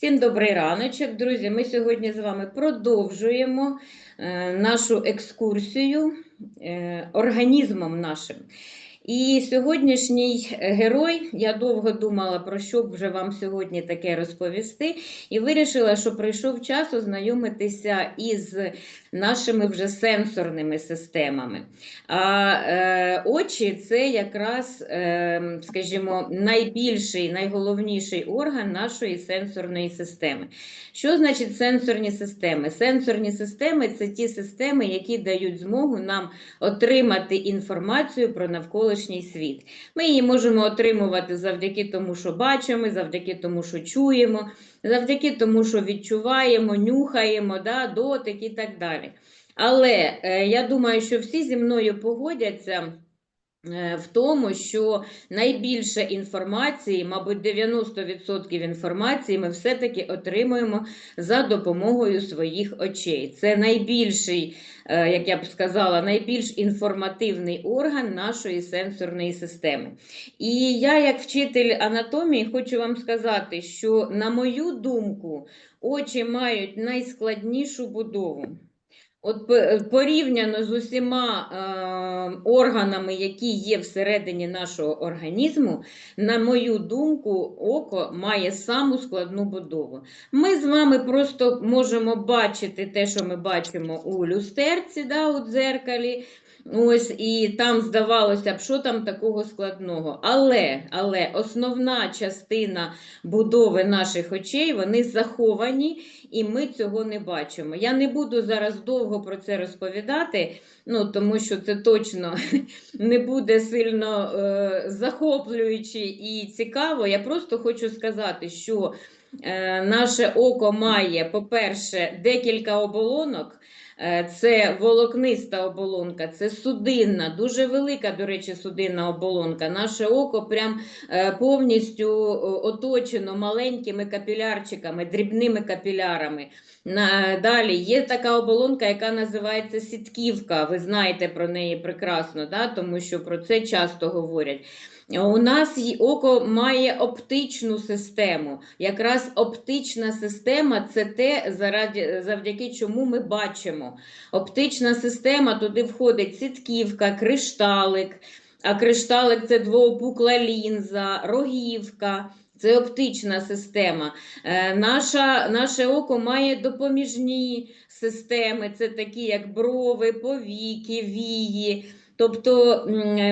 Всім добрий раночок, друзі. Ми сьогодні з вами продовжуємо е, нашу екскурсію е, організмом нашим. І сьогоднішній герой, я довго думала, про що б вже вам сьогодні таке розповісти, і вирішила, що прийшов час ознайомитися із нашими вже сенсорними системами. А е, очі це якраз, е, скажімо, найбільший, найголовніший орган нашої сенсорної системи. Що значить сенсорні системи? Сенсорні системи це ті системи, які дають змогу нам отримати інформацію про навколишній світ. Ми її можемо отримувати завдяки тому, що бачимо, завдяки тому, що чуємо, завдяки тому, що відчуваємо, нюхаємо, да, дотик і так далі. Але е, я думаю, що всі зі мною погодяться. Е, В тому, що найбільше інформації, мабуть, 90% інформації ми все-таки отримуємо за допомогою своїх очей. Це найбільший, е, як я б сказала, найбільш інформативний орган нашої сенсорної системи. І я, як вчитель анатомії, хочу вам сказати, що, на мою думку, очі мають найскладнішу будову. От порівняно з усіма е, органами, які є всередині нашого організму, на мою думку, око має саму складну будову. Ми з вами просто можемо бачити те, що ми бачимо у люстерці, да, у дзеркалі. Ось і там здавалося б, що там такого складного. Але, але основна частина будови наших очей вони заховані, і ми цього не бачимо. Я не буду зараз довго про це розповідати, ну тому що це точно не буде сильно е, захоплююче і цікаво. Я просто хочу сказати, що е, наше око має, по-перше, декілька оболонок. Е, Це волокниста оболонка, це судинна, дуже велика, до речі, судинна оболонка. Наше око прям е, повністю оточено маленькими капілярчиками, дрібними капілярами. Далі є така оболонка, яка називається сітківка. Ви знаєте про неї прекрасно, да? тому що про це часто говорять. У нас око має оптичну систему. Якраз оптична система це те, завдяки чому ми бачимо. Оптична система туди входить сітківка, кришталик, а кришталик це двоопукла лінза, рогівка. Це оптична система. Е, наша, наше око має допоміжні системи, це такі як брови, повіки, вії. Тобто,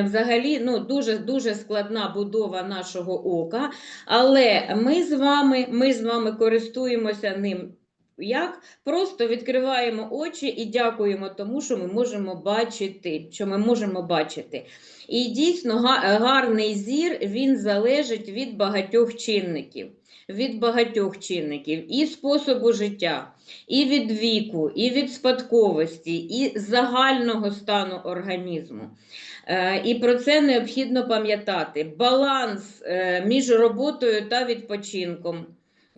взагалі, ну, дуже, дуже складна будова нашого ока, але ми з вами, ми з вами користуємося ним. Як? Просто відкриваємо очі і дякуємо тому, що ми можемо бачити, що ми можемо бачити. І дійсно гарний зір він залежить від багатьох чинників. Від багатьох чинників і способу життя, і від віку, і від спадковості, і загального стану організму. Е, І про це необхідно пам'ятати. Баланс е, між роботою та відпочинком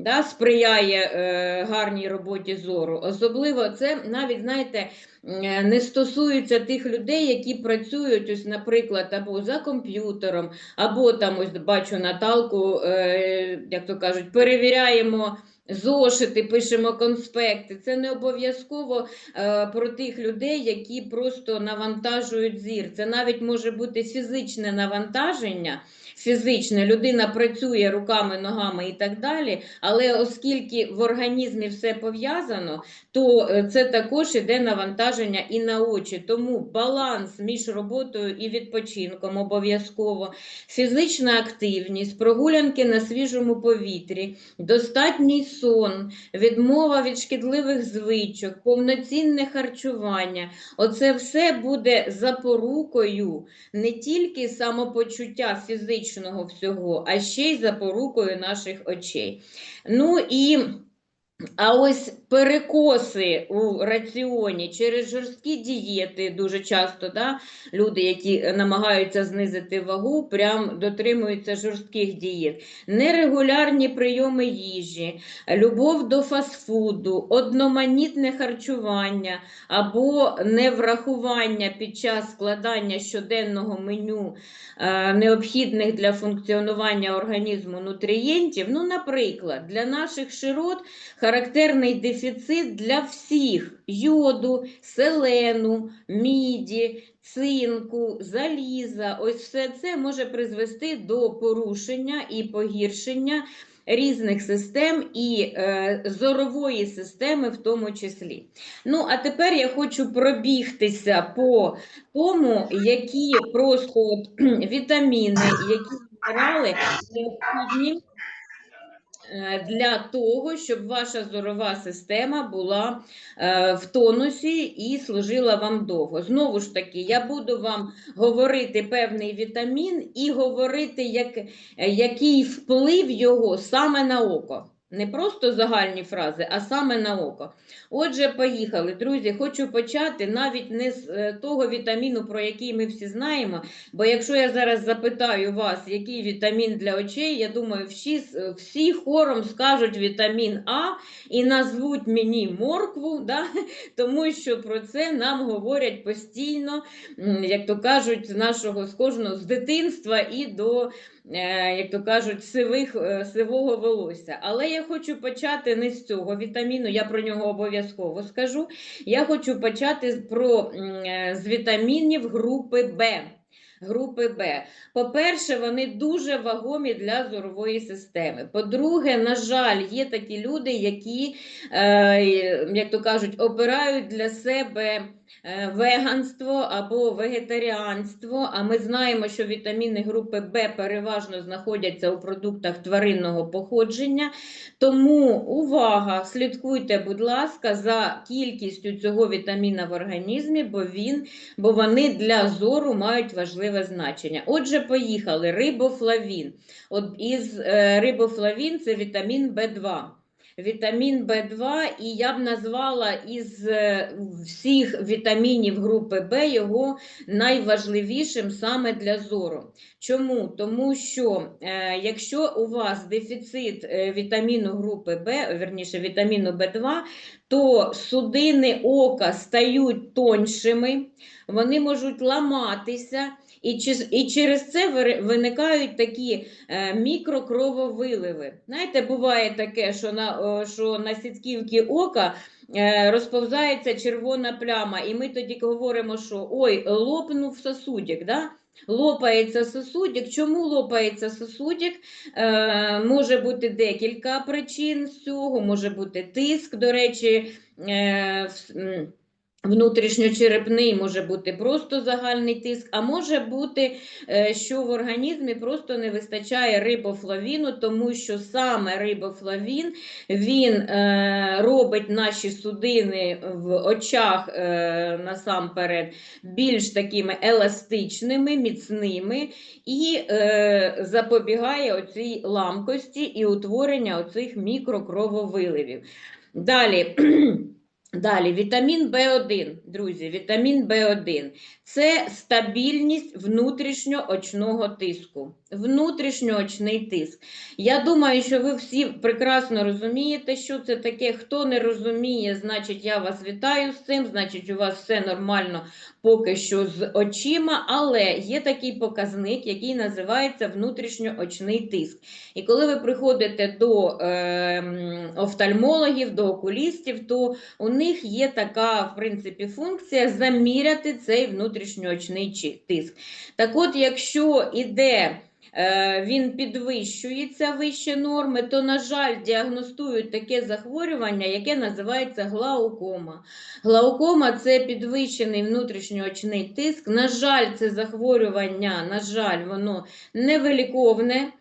да, сприяє е, гарній роботі зору. Особливо це навіть, знаєте, е, не стосується тих людей, які працюють, ось, наприклад, або за комп'ютером, або там ось бачу Наталку, е, як то кажуть, перевіряємо. Зошити, пишемо конспекти. Це не обов'язково е, про тих людей, які просто навантажують зір. Це навіть може бути фізичне навантаження. Фізичне людина працює руками, ногами і так далі. Але оскільки в організмі все пов'язано, то е, це також іде навантаження і на очі. Тому баланс між роботою і відпочинком обов'язково, фізична активність, прогулянки на свіжому повітрі, достатній сон, відмова від шкідливих звичок, повноцінне харчування. Оце все буде запорукою не тільки самопочуття фізичного всього, а ще й запорукою наших очей. Ну і А ось перекоси у раціоні через жорсткі дієти дуже часто да, люди, які намагаються знизити вагу, прям дотримуються жорстких дієт, нерегулярні прийоми їжі, любов до фастфуду, одноманітне харчування або неврахування під час складання щоденного меню е, необхідних для функціонування організму нутрієнтів. Ну, наприклад, для наших широт характерний дефіцит для всіх йоду, селену, міді, цинку, заліза. Ось все це може призвести до порушення і погіршення різних систем і е, зорової системи в тому числі. Ну, а тепер я хочу пробігтися по тому, які просто от, вітаміни, які мінерали необхідні для того, щоб ваша зорова система була е, в тонусі і служила вам довго. Знову ж таки, я буду вам говорити певний вітамін і говорити, як, е, який вплив його саме на око. Не просто загальні фрази, а саме на око. Отже, поїхали. Друзі, хочу почати навіть не з е, того вітаміну, про який ми всі знаємо. Бо якщо я зараз запитаю вас, який вітамін для очей, я думаю, всі, всі хором скажуть вітамін А і назвуть мені моркву, да? тому що про це нам говорять постійно, як то кажуть, з нашого з кожного з дитинства і до Е, як то кажуть, сивих, е, сивого волосся. Але я хочу почати не з цього вітаміну, я про нього обов'язково скажу. Я хочу почати про, е, з вітамінів групи Б. Групи Б. По-перше, вони дуже вагомі для зорової системи. По-друге, на жаль, є такі люди, які, як то кажуть, обирають для себе. Е, веганство або вегетаріанство. А ми знаємо, що вітаміни групи Б переважно знаходяться у продуктах тваринного походження. Тому увага! Слідкуйте, будь ласка, за кількістю цього вітаміна в організмі, бо він, бо вони для зору мають важливе значення. Отже, поїхали. Рибофлавін. От Із е, рибофлавін це вітамін В2 вітамін В2, і я б назвала із е, всіх вітамінів групи Б його найважливішим саме для зору. Чому? Тому що е, якщо у вас дефіцит е, вітаміну групи Б, верніше вітаміну В2, то судини ока стають тоншими, вони можуть ламатися. І і через це виникають такі е, мікрокрововиливи. Знаєте, буває таке, що на що на сітківці ока е, розповзається червона пляма, і ми тоді говоримо, що ой, лопнув сосудик. Да? Лопається сосудик. Чому лопається сосудик? Е, Може бути декілька причин з цього, може бути тиск, до речі. Е, Внутрішньочерепний може бути просто загальний тиск, а може бути, е, що в організмі просто не вистачає рибофлавіну, тому що саме рибофлавін він е, робить наші судини в очах е, насамперед більш такими еластичними, міцними і запобігає оцій ламкості і утворення оцих мікрокрововиливів. Далі. Далі, вітамін В1, друзі, вітамін В1 це стабільність внутрішньоочного тиску. Внутрішньоочний тиск. Я думаю, що ви всі прекрасно розумієте, що це таке. Хто не розуміє, значить я вас вітаю з цим, значить, у вас все нормально поки що з очима, але є такий показник, який називається внутрішньоочний тиск. І коли ви приходите до е, офтальмологів, до окулістів, то у них є така, в принципі, функція заміряти цей внутрішньоочний тиск. Так от, якщо іде Е, він підвищується вище норми, то, на жаль, діагностують таке захворювання, яке називається глаукома. Глаукома це підвищений внутрішньоочний тиск. На жаль, це захворювання, на жаль, воно невиліковне.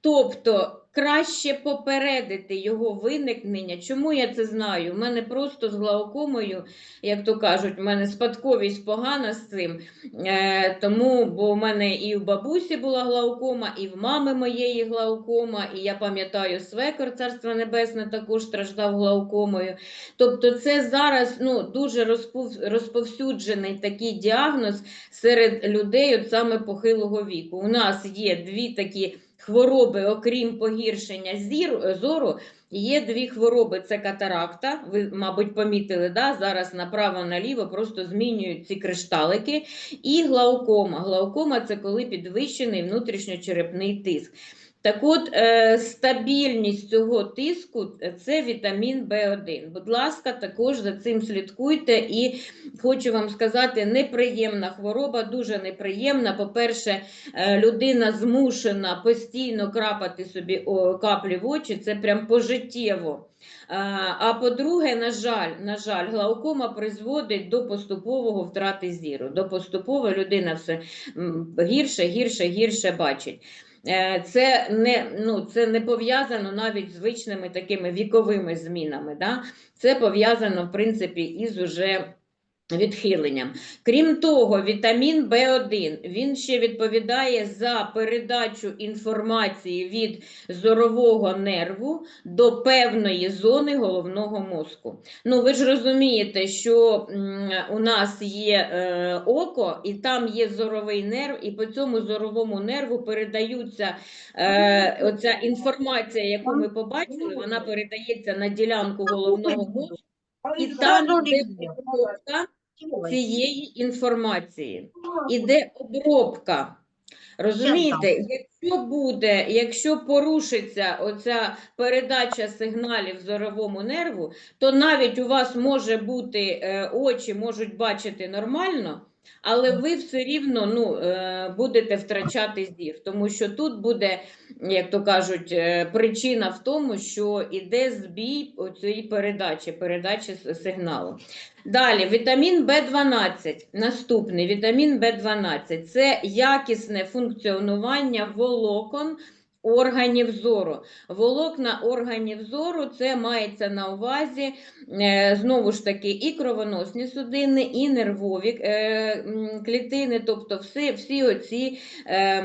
Тобто краще попередити його виникнення. Чому я це знаю? У мене просто з глаукомою, як то кажуть, у мене спадковість погана з цим. Е, тому, бо в мене і в бабусі була глаукома, і в мами моєї глаукома, і я пам'ятаю, свекор Царство Небесне також страждав глаукомою. Тобто, це зараз ну, дуже розпов- розповсюджений такий діагноз серед людей, от саме похилого віку. У нас є дві такі хвороби, окрім погіршення зір, зору, є дві хвороби: це катаракта. Ви, мабуть, помітили, да? зараз направо-наліво просто змінюють ці кришталики. І глаукома. Глаукома це коли підвищений внутрішньочерепний тиск. Так от, е, стабільність цього тиску е, це вітамін В1. Будь ласка, також за цим слідкуйте. І хочу вам сказати, неприємна хвороба, дуже неприємна. По-перше, е, людина змушена постійно крапати собі каплі в очі, це прям пожиттєво. А, по-друге, на жаль, на жаль, глаукома призводить до поступового втрати зіру. До поступово людина все гірше, гірше, гірше бачить. Е, Це не, ну, це не пов'язано навіть з звичними такими віковими змінами. Да? Це пов'язано, в принципі, із уже відхиленням. Крім того, вітамін В1 він ще відповідає за передачу інформації від зорового нерву до певної зони головного мозку. Ну, ви ж розумієте, що у нас є е, око, і там є зоровий нерв, і по цьому зоровому нерву передаються е, оця інформація, яку ми побачили, вона передається на ділянку головного мозку, і там обробка цієї інформації. Іде обробка. Розумієте, якщо буде, якщо порушиться оця передача сигналів зоровому нерву, то навіть у вас може бути е, очі можуть бачити нормально, але ви все рівно ну, е, будете втрачати зір, тому що тут буде, як то кажуть, е, причина в тому, що іде збій цієї передачі, передачі сигналу. Далі, вітамін В12. Наступний вітамін В12 це якісне функціонування волокон органів зору. Волокна органів зору це мається на увазі е, знову ж таки і кровоносні судини, і нервові е, клітини, тобто всі, всі оці, е,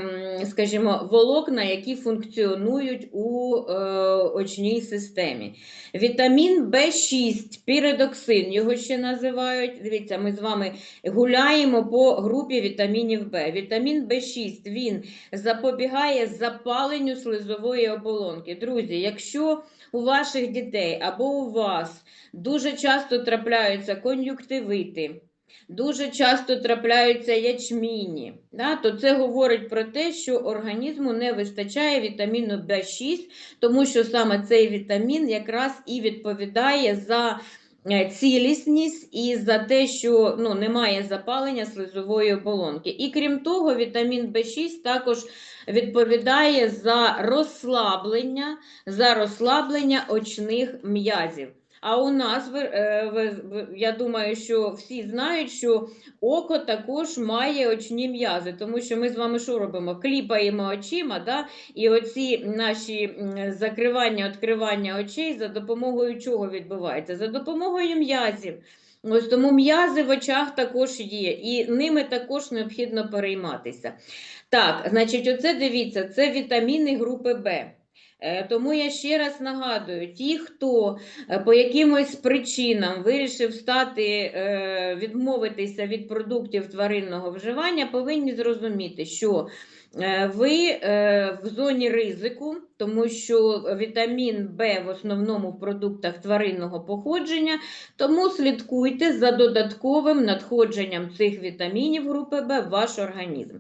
скажімо, волокна, які функціонують у е, очній системі. Вітамін В6, піридоксин, його ще називають. Дивіться, ми з вами гуляємо по групі вітамінів В. Вітамін В6 він запобігає запаленню слизової оболонки. Друзі, якщо у ваших дітей або у вас дуже часто трапляються кон'юктивити, дуже часто трапляються ячміні, да, то це говорить про те, що організму не вистачає вітаміну В6, тому що саме цей вітамін якраз і відповідає за цілісність і за те, що ну, немає запалення слизової оболонки. І крім того, вітамін В6 також відповідає за розслаблення, за розслаблення очних м'язів. А у нас, е, я думаю, що всі знають, що око також має очні м'язи, тому що ми з вами що робимо? Кліпаємо очима, да? і оці наші закривання, відкривання очей за допомогою чого відбувається? За допомогою м'язів. Ось тому м'язи в очах також є, і ними також необхідно перейматися. Так, значить, оце дивіться, це вітаміни групи Б. Е, Тому я ще раз нагадую: ті, хто е, по якимось причинам вирішив стати, е, відмовитися від продуктів тваринного вживання, повинні зрозуміти, що ви в зоні ризику, тому що вітамін В в основному в продуктах тваринного походження, тому слідкуйте за додатковим надходженням цих вітамінів групи Б в ваш організм.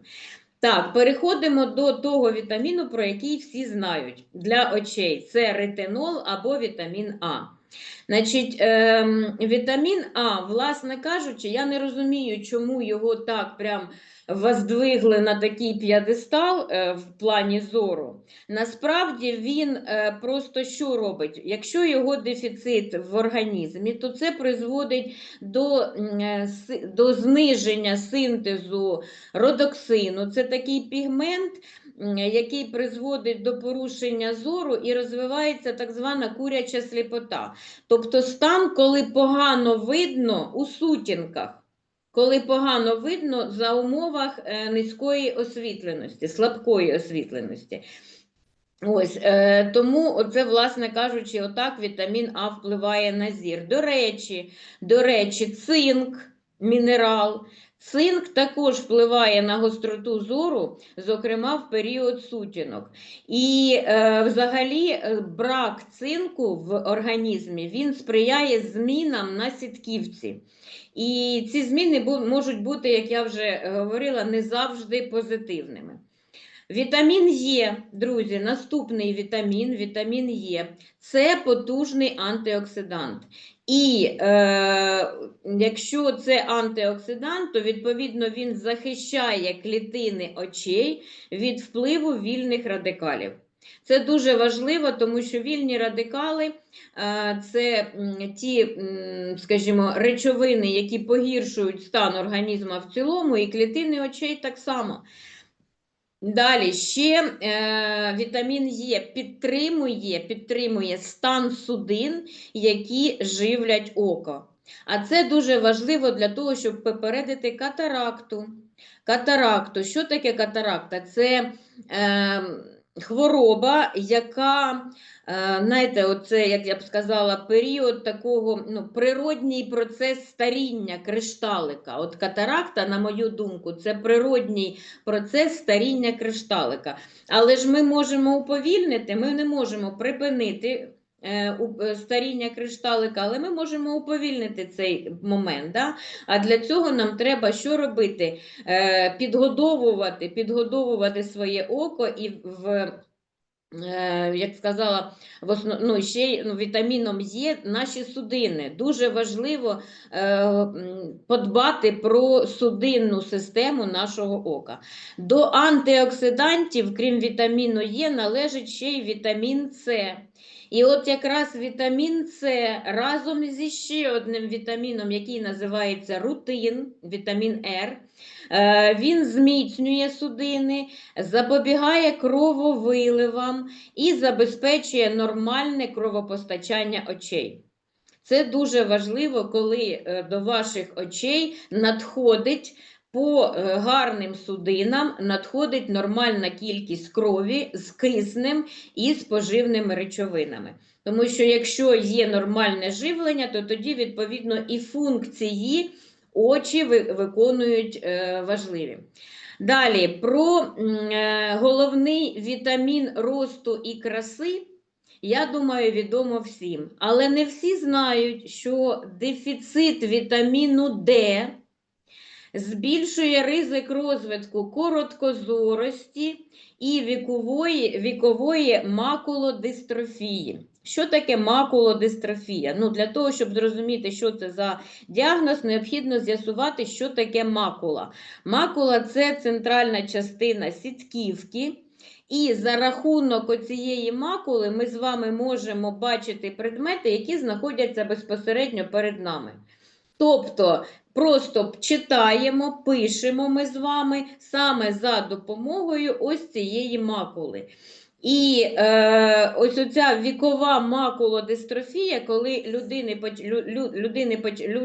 Так, переходимо до того вітаміну, про який всі знають для очей. Це ретинол або вітамін А. Значить, ем, вітамін А, власне кажучи, я не розумію, чому його так прям воздвигли на такий п'єдестал е, в плані зору. Насправді він е, просто що робить? Якщо його дефіцит в організмі, то це призводить до, е, до зниження синтезу родоксину. Це такий пігмент, який призводить до порушення зору і розвивається так звана куряча сліпота. Тобто стан, коли погано видно у сутінках. Коли погано видно за умовах е, низької освітленості, слабкої освітленості. Ось, е, тому оце, власне кажучи, отак вітамін А впливає на зір. До речі, до речі, цинк, мінерал. Цинк також впливає на гостроту зору, зокрема в період сутінок. І е, взагалі е, брак цинку в організмі він сприяє змінам на сітківці. І ці зміни можуть бути, як я вже говорила, не завжди позитивними. Вітамін Е, друзі, наступний вітамін, вітамін Е, це потужний антиоксидант. І е, якщо це антиоксидант, то відповідно він захищає клітини очей від впливу вільних радикалів. Це дуже важливо, тому що вільні радикали е, це ті, скажімо, речовини, які погіршують стан організму в цілому, і клітини очей так само. Далі ще е, вітамін Е підтримує, підтримує стан судин, які живлять око. А це дуже важливо для того, щоб попередити катаракту. Катаракту. Що таке катаракта? Це е, хвороба, яка, е, знаєте, оце, як я б сказала, період такого ну, природній процес старіння кришталика. От катаракта, на мою думку, це природній процес старіння кришталика. Але ж ми можемо уповільнити, ми не можемо припинити старіння кришталика, але ми можемо уповільнити цей момент. Да? А для цього нам треба що робити? Е, Підгодовувати, підгодовувати своє око і в. е, Як сказала, в основ... ну, ще ну, вітаміном є наші судини. Дуже важливо е, подбати про судинну систему нашого ока. До антиоксидантів, крім вітаміну Е, належить ще й вітамін С. І от якраз вітамін С разом зі ще одним вітаміном, який називається рутин, вітамін Р, е, він зміцнює судини, запобігає крововиливам і забезпечує нормальне кровопостачання очей. Це дуже важливо, коли е, до ваших очей надходить по е, гарним судинам надходить нормальна кількість крові з киснем і з поживними речовинами. Тому що якщо є нормальне живлення, то тоді, відповідно, і функції очі виконують е, важливі. Далі про е, головний вітамін росту і краси. Я думаю, відомо всім. Але не всі знають, що дефіцит вітаміну Д збільшує ризик розвитку короткозорості і вікової, вікової макулодистрофії. Що таке макулодистрофія? Ну, для того, щоб зрозуміти, що це за діагноз, необхідно з'ясувати, що таке макула. Макула це центральна частина сітківки. І за рахунок цієї макули ми з вами можемо бачити предмети, які знаходяться безпосередньо перед нами. Тобто просто читаємо, пишемо ми з вами саме за допомогою ось цієї макули. І е, ось оця вікова макулодистрофія, коли людини, людини,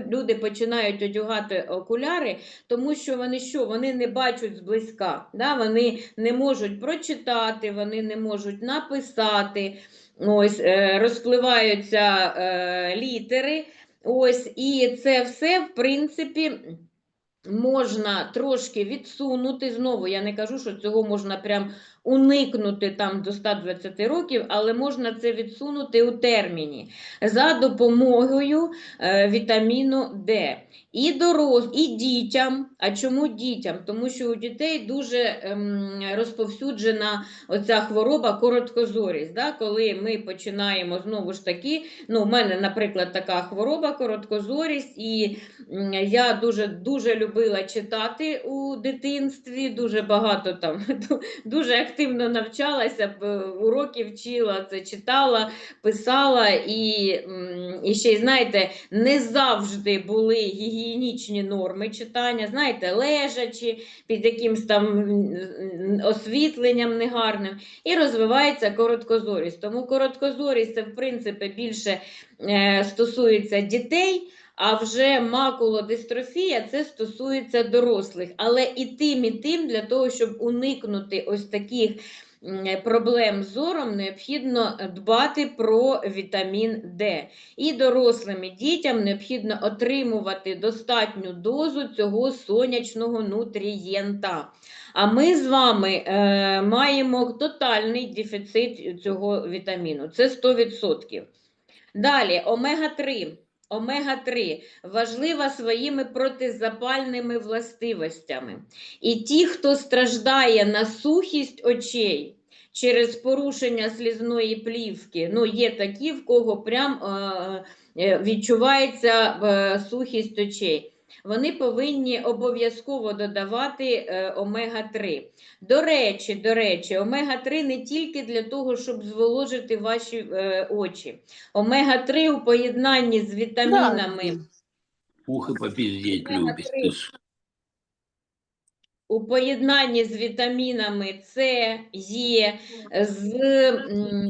люди починають одягати окуляри, тому що вони що? Вони не бачать зблизька, да? вони не можуть прочитати, вони не можуть написати, ось, е, розпливаються е, літери. Ось, і це все, в принципі, можна трошки відсунути. Знову я не кажу, що цього можна прям уникнути там до 120 років, але можна це відсунути у терміні за допомогою е, вітаміну Д. І дорос, і дітям. А чому дітям? Тому що у дітей дуже ем, розповсюджена оця хвороба короткозорість. Да? Коли ми починаємо знову ж таки, ну, у мене, наприклад, така хвороба короткозорість, і я дуже дуже любила читати у дитинстві, дуже багато там, дуже активно навчалася, уроки вчила, це читала, писала, і, і ще знаєте, не завжди були гігієнічні норми читання, знаєте, лежачі, під якимсь там освітленням негарним, і розвивається короткозорість. Тому короткозорість це, в принципі, більше е, стосується дітей. А вже макулодистрофія це стосується дорослих. Але і тим, і тим для того, щоб уникнути ось таких проблем з зором, необхідно дбати про вітамін Д. І дорослим і дітям необхідно отримувати достатню дозу цього сонячного нутрієнта. А ми з вами е, маємо тотальний дефіцит цього вітаміну. Це 100%. Далі, омега-3. Омега-3 важлива своїми протизапальними властивостями. І ті, хто страждає на сухість очей через порушення слізної плівки, ну є такі, в кого прям е, е, відчувається е, сухість очей. Вони повинні обов'язково додавати е, омега-3. До речі, до речі, омега-3 не тільки для того, щоб зволожити ваші е, очі. Омега-3 у поєднанні з вітамінами. Ухо попиздеть Омега-3. любишь. У поєднанні з вітамінами С, Е, з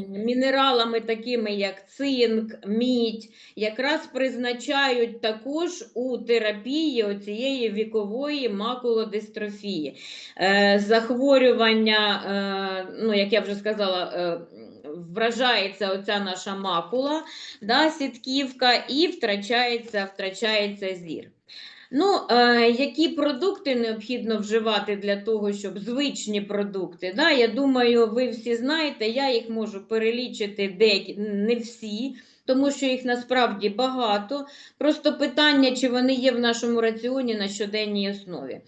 мінералами, такими як цинк, мідь, якраз призначають також у терапії оцієї вікової макулодистрофії. Е, захворювання, е, ну, як я вже сказала, вражається оця наша макула, да, сітківка, і втрачається, втрачається зір. Ну, е, які продукти необхідно вживати для того, щоб звичні продукти? Да, я думаю, ви всі знаєте, я їх можу перелічити деякі, не всі, тому що їх насправді багато. Просто питання, чи вони є в нашому раціоні на щоденній основі.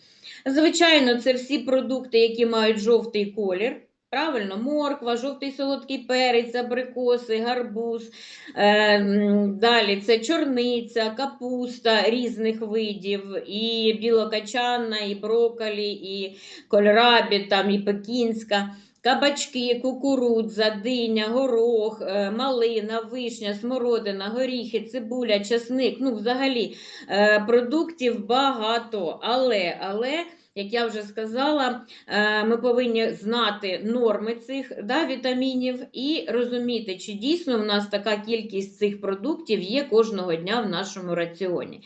Звичайно, це всі продукти, які мають жовтий колір. Правильно, морква, жовтий солодкий перець, абрикоси, гарбуз. Е, далі це чорниця, капуста різних видів, і білокачанна, і брокколі, і кольрабі, там, і пекінська. Кабачки, кукурудза, диня, горох, е, малина, вишня, смородина, горіхи, цибуля, часник. Ну, взагалі, е, продуктів багато. Але, але, як я вже сказала, е, ми повинні знати норми цих да, вітамінів і розуміти, чи дійсно в нас така кількість цих продуктів є кожного дня в нашому раціоні.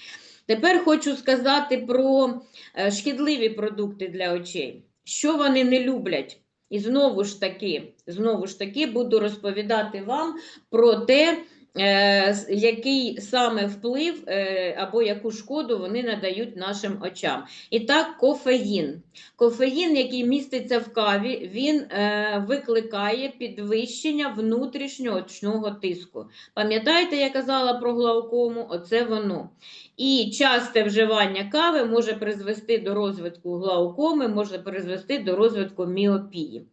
Тепер хочу сказати про шкідливі продукти для очей. Що вони не люблять? І знову ж таки, знову ж таки буду розповідати вам про те, який саме вплив е, або яку шкоду вони надають нашим очам. І так, кофеїн. Кофеїн, який міститься в каві, він е, викликає підвищення внутрішнього очного тиску. Пам'ятаєте, я казала про глаукому? Оце воно. І часте вживання кави може призвести до розвитку глаукоми, може призвести до розвитку міопії.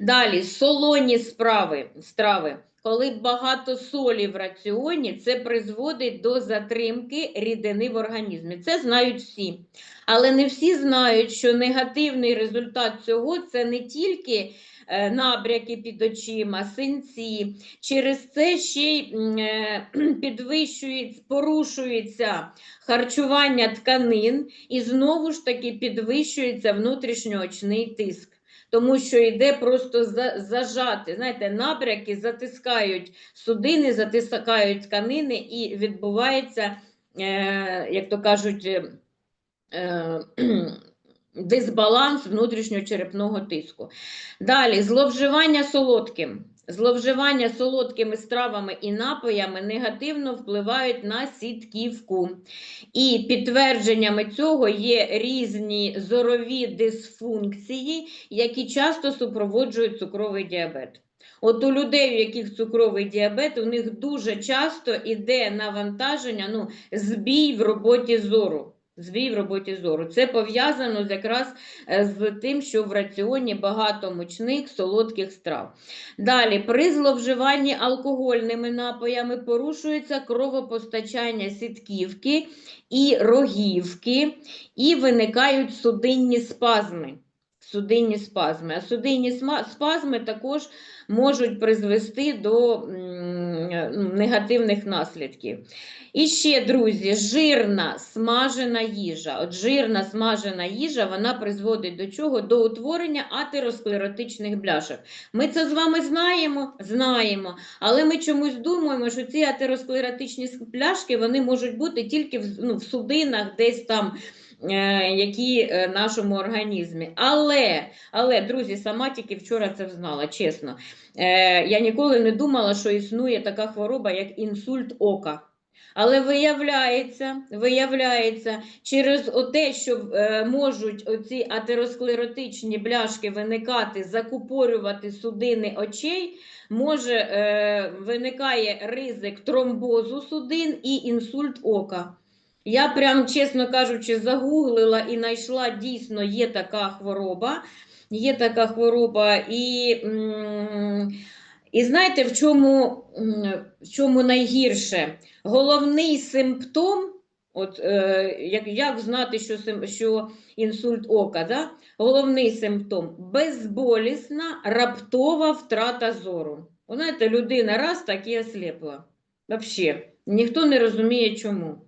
Далі, солоні справи, страви. Коли багато солі в раціоні, це призводить до затримки рідини в організмі. Це знають всі. Але не всі знають, що негативний результат цього це не тільки е, набряки під очима, синці. Через це ще й е, підвищується, порушується харчування тканин і знову ж таки підвищується внутрішньоочний тиск. Тому що йде просто зажати. Знаєте, напряки затискають судини, затискають тканини, і відбувається, е, як то кажуть, е, е, дисбаланс внутрішньочерепного тиску. Далі, зловживання солодким. Зловживання солодкими стравами і напоями негативно впливають на сітківку. І підтвердженнями цього є різні зорові дисфункції, які часто супроводжують цукровий діабет. От у людей, у яких цукровий діабет, у них дуже часто йде навантаження, ну, збій в роботі зору. Збій в роботі зору. Це пов'язано якраз е, з тим, що в раціоні багато мучних солодких страв. Далі, при зловживанні алкогольними напоями порушується кровопостачання сітківки і рогівки, і виникають судинні спазми. судинні спазми. А судинні спазми також можуть призвести до негативних наслідків. І ще, друзі, жирна смажена їжа. От жирна смажена їжа вона призводить до чого? До утворення атеросклеротичних бляшок. Ми це з вами знаємо, знаємо, але ми чомусь думаємо, що ці атеросклеротичні пляшки вони можуть бути тільки в, ну, в судинах, десь там. е, Які е, нашому організмі. Але, але, друзі, сама тільки вчора це взнала, чесно. Е, я ніколи не думала, що існує така хвороба, як інсульт ока. Але виявляється, виявляється, через те, що е, можуть оці атеросклеротичні бляшки виникати, закупорювати судини очей, може е, виникає ризик тромбозу судин і інсульт ока. Я прям, чесно кажучи, загуглила і знайшла дійсно є така хвороба. Є така хвороба, і, м, і знаєте, в чому, в чому найгірше? Головний симптом, от, е, як, як знати, що, що інсульт ока, да? головний симптом безболісна раптова втрата зору. Знаєте, людина раз так і осліпла. Взагалі, ніхто не розуміє чому.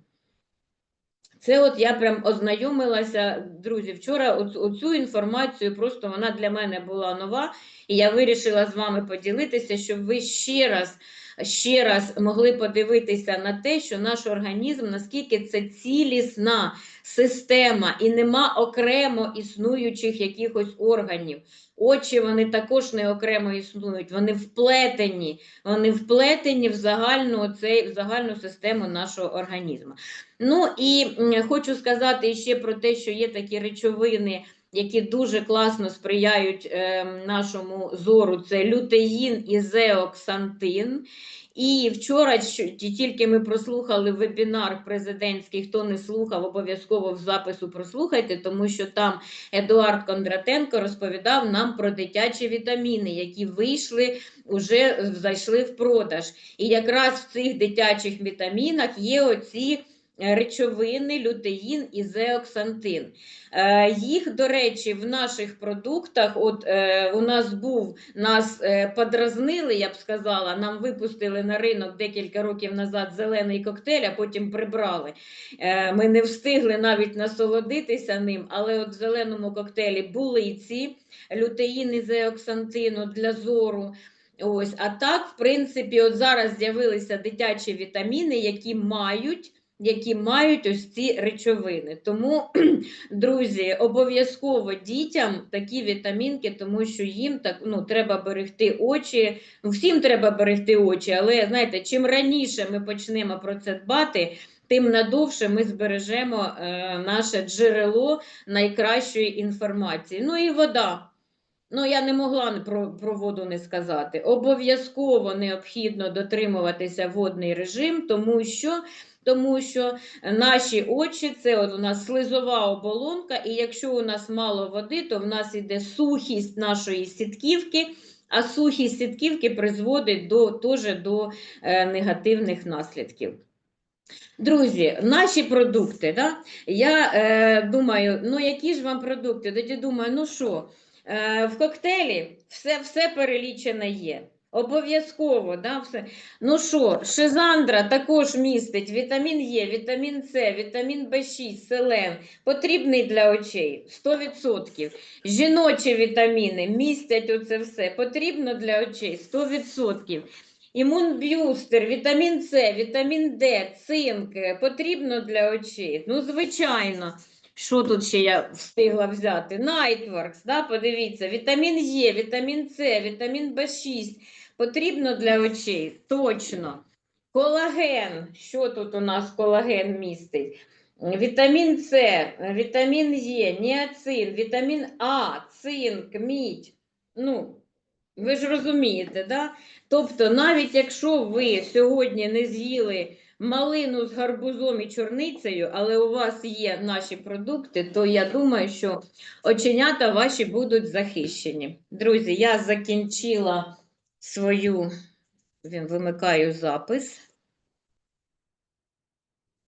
Це от я прям ознайомилася, друзі, вчора оцю інформацію просто вона для мене була нова, і я вирішила з вами поділитися, щоб ви ще раз, ще раз могли подивитися на те, що наш організм, наскільки це цілісна система, і нема окремо існуючих якихось органів. Очі вони також не окремо існують, вони вплетені, вони вплетені в загальну, оцей, в загальну систему нашого організму. Ну і хочу сказати ще про те, що є такі речовини, які дуже класно сприяють е, нашому зору. Це лютеїн і зеоксантин. І вчора тільки ми прослухали вебінар президентський. Хто не слухав, обов'язково в запису прослухайте, тому що там Едуард Кондратенко розповідав нам про дитячі вітаміни, які вийшли, вже зайшли в продаж. І якраз в цих дитячих вітамінах є оці речовини лютеїн і зеоксантин. Е, їх, до речі, в наших продуктах, от е, у нас був, нас е, подразнили, я б сказала, нам випустили на ринок декілька років назад зелений коктейль, а потім прибрали. Ми не встигли навіть насолодитися ним, але от в зеленому коктейлі були ці лютеїн і зеоксантину для зору. Ось, а так, в принципі, от зараз з'явилися дитячі вітаміни, які мають, які мають ось ці речовини. Тому, друзі, обов'язково дітям такі вітамінки, тому що їм так ну, треба берегти очі. Ну, всім треба берегти очі, але знаєте, чим раніше ми почнемо про це дбати, тим надовше ми збережемо е, наше джерело найкращої інформації. Ну і вода. Ну, я не могла про, про воду не сказати. Обов'язково необхідно дотримуватися водний режим, тому що, тому що наші очі це от у нас слизова оболонка, і якщо у нас мало води, то в нас іде сухість нашої сітківки, а сухість сітківки призводить до, теж до е, негативних наслідків. Друзі, наші продукти, да? я е, думаю, ну які ж вам продукти? Тоді думаю, ну що, е, в коктейлі все, все перелічене є. Обов'язково, да, все. Ну що, шизандра також містить вітамін Е, вітамін С, вітамін В6, селен, потрібний для очей 100%. Жіночі вітаміни містять оце все, потрібно для очей 100%. Імунб'юстер, вітамін С, вітамін Д, цинк потрібно для очей. Ну, звичайно. Що тут ще я встигла взяти? Найтворкс, да, подивіться, вітамін Е, вітамін С, вітамін В6 потрібно для очей. Точно. Колаген. Що тут у нас колаген містить? Вітамін С, вітамін Е, ніацин, вітамін А, цинк, мідь. Ну, ви ж розумієте, да? Тобто, навіть якщо ви сьогодні не з'їли малину з гарбузом і чорницею, але у вас є наші продукти, то я думаю, що оченята ваші будуть захищені. Друзі, я закінчила свою, вимикаю запис.